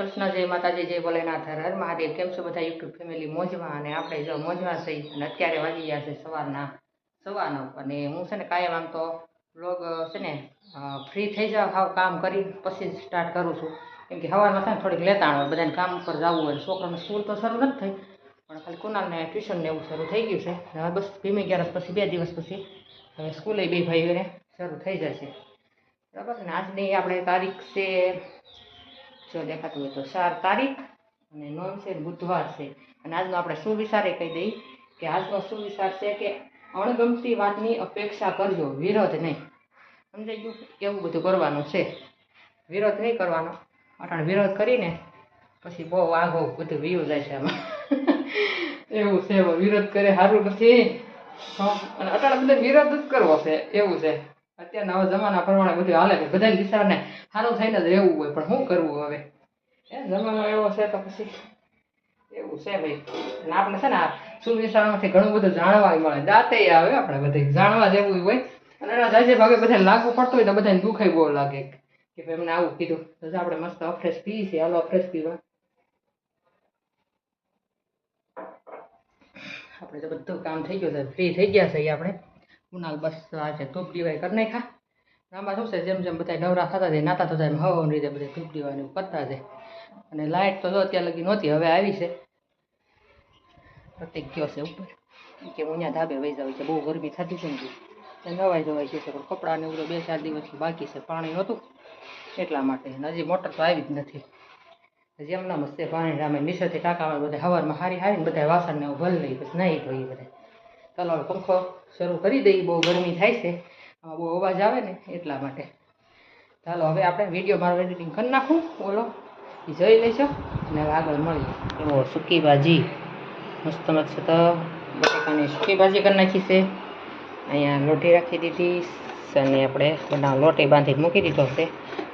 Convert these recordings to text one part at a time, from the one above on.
જય માતાજી, જય ભોલેનાથ, હર હર મહાદેવ. કેમ છો બધા યુટ્યુબ ફેમિલી? મોજમાં અને આપણે જો મોજમાં થઈ અને અત્યારે વાગી ગયા છે સવારના, સવારનો. અને હું છે ને કાયમ આમ તો વ્લોગ છે ને ફ્રી થઈ જાવ, હાવ કામ કરી પછી સ્ટાર્ટ કરું છું. કેમ કે સવારમાં છે ને થોડીક લેતાણ હોય, બધાને કામ ઉપર જવું હોય, છોકરાને સ્કૂલ તો શરૂ નથી થઈ, પણ ખાલી કુનાલને ટ્યુશન ને એવું શરૂ થઈ ગયું છે. હવે બસ ભીમી ગયા પછી, બે દિવસ પછી હવે સ્કૂલે બે ભાઈઓને શરૂ થઈ જશે. બરાબર ને? આજની આપણે તારીખ છે જો દેખાતું હોય તો ચાર તારીખ અને નોમ છે બુધવાર છે. અને આજનો આપણે સુવિચારે કહી દઈએ કે આજનો સુવિચાર છે કે અણગમતી વાતની અપેક્ષા કરજો, વિરોધ નહીં. સમજાઈ ગયું? એવું બધું કરવાનું છે. વિરોધ નહીં કરવાનો. અટાણ વિરોધ કરીને પછી બહુ આગો બધું વીયું જાય છે આમાં. એવું છે વિરોધ કરે સારું નથી. અને અટાણે બધે વિરોધ જ કરવો છે. એવું છે. અત્યારના જમાના પ્રમાણે બધું હાલે છે. બધા વિચારને સારું થઈને જ રહેવું હોય, પણ શું કરવું હવે? એ જમાનો એવો છે તો પછી એવું છે ભાઈ. અને આપણે છે ને આ સુવિચારમાંથી ઘણું બધું જાણવા મળે. દાંતે આવે આપણે બધે જાણવા જેવું હોય. અને એના જાજે ભાગે બધાને લાગુ પડતું હોય તો બધાને દુખાય બહુ લાગે. કે ભાઈ એમને આવું કીધું. તો આપણે મસ્ત અફ્રેશ પીએ છીએ. હાલો, અફ્રેશ પીવા. આપણે તો બધું કામ થઈ ગયું છે. ફ્રી થઈ ગયા છે આપણે. કુનાલ બસ આજે ધૂપ દીવાય કરી નાખા આમાં શું છે જેમ જેમ બધા નવરા થતા જાય, નાતા થતા એમ હવાની રીતે બધા ધૂપ દીવાનું કરતા જાય. અને લાઇટ તો જો અત્યાર લગી નહોતી, હવે આવી છે. પ્રત્યેક ગયો છે ઉપર. કે હું અહીંયા ધાબે વહી જાઉં છે, બહુ ગરમી થતી છે ને ત્યાં નવાઈ જવાય છે પણ કપડાને એવું બે ચાર દિવસથી બાકી છે, પાણી નહોતું. એટલા માટે હજી મોટર તો આવી જ નથી. હજી એમના મસ્તે પાણી રામે નીચેથી ટાંકામાં બધા હવારમાં હારી હારીને બધા વાસણને ભરી લઈ પછી નહીં ધોઈ બધા ચાલો પંખો શરૂ કરી દઈએ બહુ ગરમી થાય છે. આમાં બહુ અવાજ આવે ને એટલા માટે. ચાલો હવે આપણે વીડિયો મારું એડિટિંગ કરી નાખું. બોલો. એ જોઈ લેજો અને આગળ મળીએ. એવો સૂકી ભાજી. મસ્ત મસ્ત બટાકાની સૂકી ભાજી કરી નાખી છે. અહીંયા લોટી રાખી દીધી અને આપણે બધા લોટી બાંધી મૂકી દીધો છે.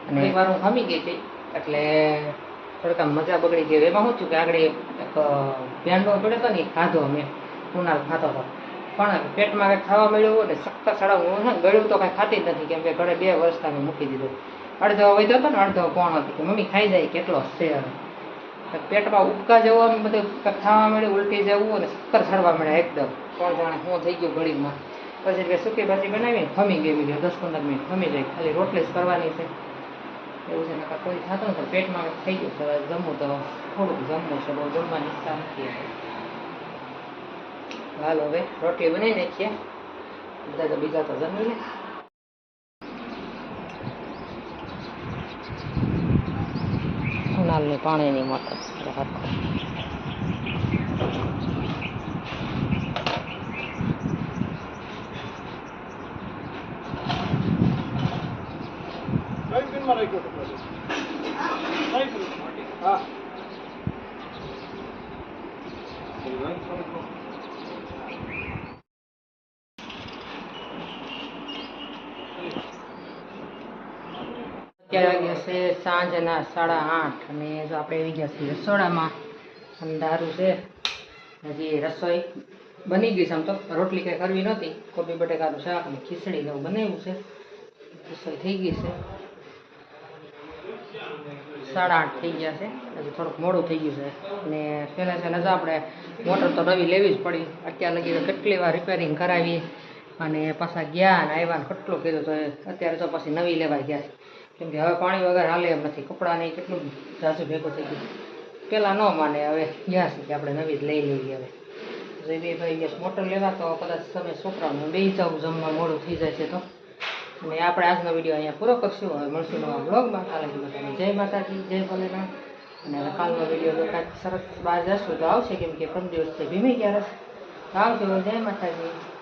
અને એકવાર હું હમી ગઈ હતી એટલે થોડીક આમ મજા બગડી ગઈ. એમાં શું થયું કે આગળ એક ભેંડો પડ્યો હતો ને ખાધો અમે. કુનાલ ખાતો હતો પણ પેટમાં કંઈ ખાવા મળ્યું અને સખત સડા છે ગળ્યું તો કાંઈ ખાતી નથી, કેમ કે ઘરે બે વર્ષ અમે મૂકી દીધું. અડધો વધ્યો હતો ને, અડધો કોણ હતી? કે મમ્મી ખાઈ જાય, કેટલો છે પેટમાં ઉપકા જવું બધું ખાવા મળ્યું, ઉલટી જવું અને સક્કર ચડવા મળ્યા એકદમ. કોણ જાણે શું થઈ ગયું ઘડીમાં પછી કે સૂકી ભાજી બનાવીને ખમી ગઈ દસ પંદર મિનિટ ખમી જાય. ખાલી રોટલી જ કરવાની છે. એવું છે નકા કોઈ થતું નથી. પેટમાં થઈ ગયું છે જમવું તો થોડુંક જમવું છે, બહુ જમવાની ઈચ્છા નથી. હાલો હવે રોટલી બનાવી નાખીએ બધા તો બીજા તો જમી લે ઉનાળની પાણીની મોટર હરખો કઈ પિનમાં રાખ્યો હતો પ્રદીપ? કઈ પિનમાં? હા. છે સાંજના સાડા આઠ. અને જો આપણે આવી ગયા છીએ રસોડામાં અંધારું છે. હજી રસોઈ બની ગઈ છે, આમ તો રોટલી કંઈ કરવી નહોતી. કોબી બટેકાનું શાક અને ખીચડી એવું બનાવ્યું છે. રસોઈ થઈ ગઈ છે. સાડા આઠ થઈ ગયા છે. હજી થોડુંક મોડું થઈ ગયું છે. અને પહેલાં છે તો આપણે મોટર તો નવી લેવી જ પડી. અત્યાર લગી કેટલી વાર રિપેરિંગ કરાવી. અને પાછા ગયા અને આવ્યા કેટલું કીધું તો અત્યારે તો પછી નવી લેવા ગયા છે. કેમ કે હવે પાણી વગર હાલે એમ નથી. કપડાને કેટલું ઝાઝું ભેગું થઈ ગયું. પહેલાં ન માને, હવે જ્યાં સુધી આપણે નવી જ લઈ લેવી હવે. જે બે ભાઈ ગયા મોટર લેવા, તો કદાચ તમે છોકરાઓને બે જાવ જમવા મોડું થઈ જાય છે તો. અને આપણે આજનો વીડિયો અહીંયા પૂરો કરશું. હવે મળશું નવા બ્લોગમાં કાલે બધાને જય માતાજી, જય ભોલેનાથ. અને કાલનો વીડિયો જો કાંઈક સરસ બહાર જશું, તો આવશે કેમ કે દિવસ છે, ભીમી ગયા આવજો, જય માતાજી.